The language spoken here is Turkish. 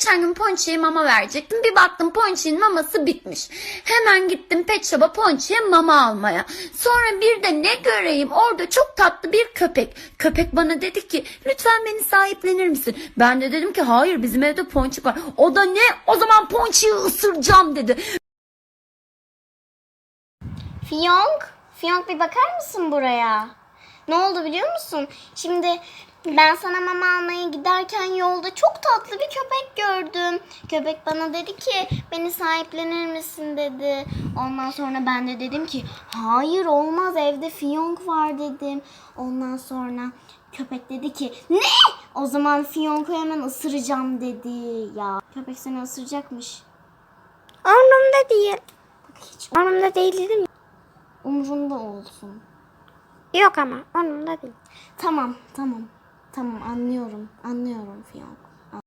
Geçen gün Ponçi'ye mama verecektim. Bir baktım Ponçi'nin maması bitmiş. Hemen gittim Pet Shop'a Ponçi'ye mama almaya. Sonra bir de ne göreyim orada çok tatlı bir köpek. Köpek bana dedi ki lütfen beni sahiplenir misin? Ben de dedim ki hayır bizim evde Ponçik var. O da ne? O zaman Ponçi'yi ısıracağım dedi. Fiyonk, Fiyonk bir bakar mısın buraya? Ne oldu biliyor musun? Şimdi ben sana mama almaya giderken yolda çok tatlı bir köpek gördüm. Köpek bana dedi ki beni sahiplenir misin dedi. Ondan sonra ben de dedim ki hayır olmaz evde Fiyonk var dedim. Ondan sonra köpek dedi ki ne? O zaman Fiyonk'u hemen ısıracağım dedi. Ya köpek seni ısıracakmış. Umurumda değil. Bak hiç Umurumda değil dedim. umrunda olsun. Yok ama umurumda değil. Tamam, tamam. Tamam anlıyorum. Anlıyorum Fiyonk.